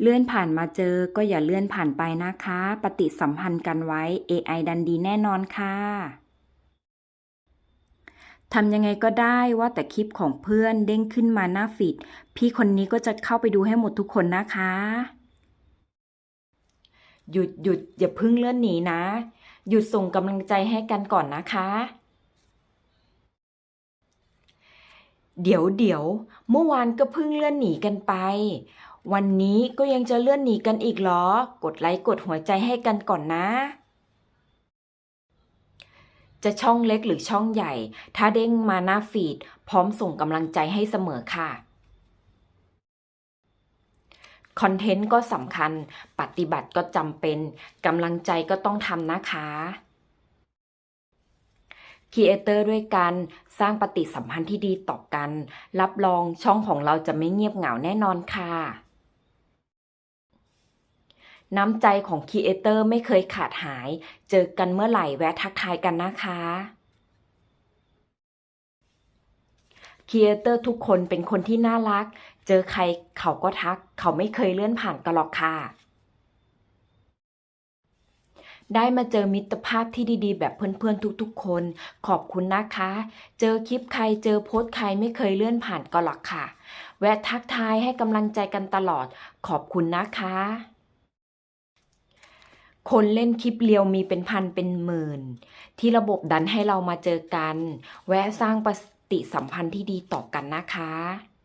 เลื่อนผ่านมาเจอก็อย่าเลื่อนผ่านไปนะคะ ปฏิสัมพันธ์กันไว้ AI ดันดีแน่นอนค่ะทำยังไงก็ได้ว่าแต่คลิปของเพื่อนเด้งขึ้นมาหน้าฟีดพี่คนนี้ก็จะเข้าไปดูให้หมดทุกคนนะคะ หยุดหยุดอย่าพึ่งเลื่อนหนีนะ หยุดส่งกำลังใจให้กันก่อนนะคะ เดี๋ยวเดี๋ยวเมื่อวานก็พิ่งเลื่อนหนีกันไป วันนี้ก็ยังจะเลื่อนหนีกันอีกเหรอ กดไลค์กดหัวใจให้กันก่อนนะ จะช่องเล็กหรือช่องใหญ่ ถ้าเด้งมาหน้าฟีด พร้อมส่งกำลังใจให้เสมอค่ะคอนเทนต์ก็สำคัญ ปฏิบัติก็จำเป็น กำลังใจก็ต้องทำนะคะครีเอเตอร์ด้วยกัน สร้างปฏิสัมพันธ์ที่ดีต่อกัน รับรองช่องของเราจะไม่เงียบเหงาแน่นอนค่ะ น้ำใจของครีเอเตอร์ไม่เคยขาดหาย เจอกันเมื่อไหร่แวะทักทายกันนะคะครีเอเตอร์ทุกคนเป็นคนที่น่ารัก เจอใครเขาก็ทัก เขาไม่เคยเลื่อนผ่านกันหรอกค่ะ ได้มาเจอมิตรภาพที่ดีๆ แบบเพื่อนๆทุกๆ คน ขอบคุณนะคะ เจอคลิปใครเจอโพสต์ใครไม่เคยเลื่อนผ่านก็หรอกค่ะ แวะทักทายให้กำลังใจกันตลอด ขอบคุณนะคะ คนเล่นคลิปเรียวมีเป็นพันเป็นหมื่น ที่ระบบดันให้เรามาเจอกัน แวะสร้างปฏิสัมพันธ์ที่ดีต่อกันนะคะ